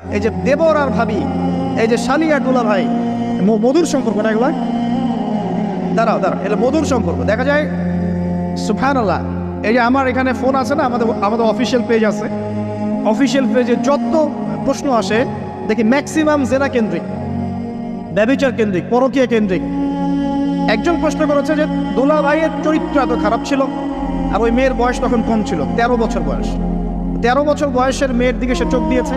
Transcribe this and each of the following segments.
এই যে দেবর আর ভাবি, এই যে শালি আর দুলা ভাই মধুর সম্পর্ক না এগুলো? দাঁড়াও দাঁড়াও, এটা মধুর সম্পর্ক। দেখা যায় সুফান আল্লাহ এই যে আমার এখানে ফোন আছে না, আমাদের আমাদের অফিসিয়াল পেজ আছে। অফিসিয়াল পেজে যত প্রশ্ন আসে, দেখি ম্যাক্সিমাম জেনা কেন্দ্রিক, ব্যবচার কেন্দ্রিক, পরকীয়া কেন্দ্রিক। একজন প্রশ্ন করেছে যে, দোলা ভাইয়ের চরিত্র এত খারাপ ছিল, আর ওই মেয়ের বয়স তখন কম ছিল, তেরো বছর বয়স। তেরো বছর বয়সের মেয়ের দিকে সে চোখ দিয়েছে।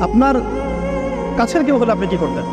আপনার কাছের কেউ হলে আপনি কি করতেন?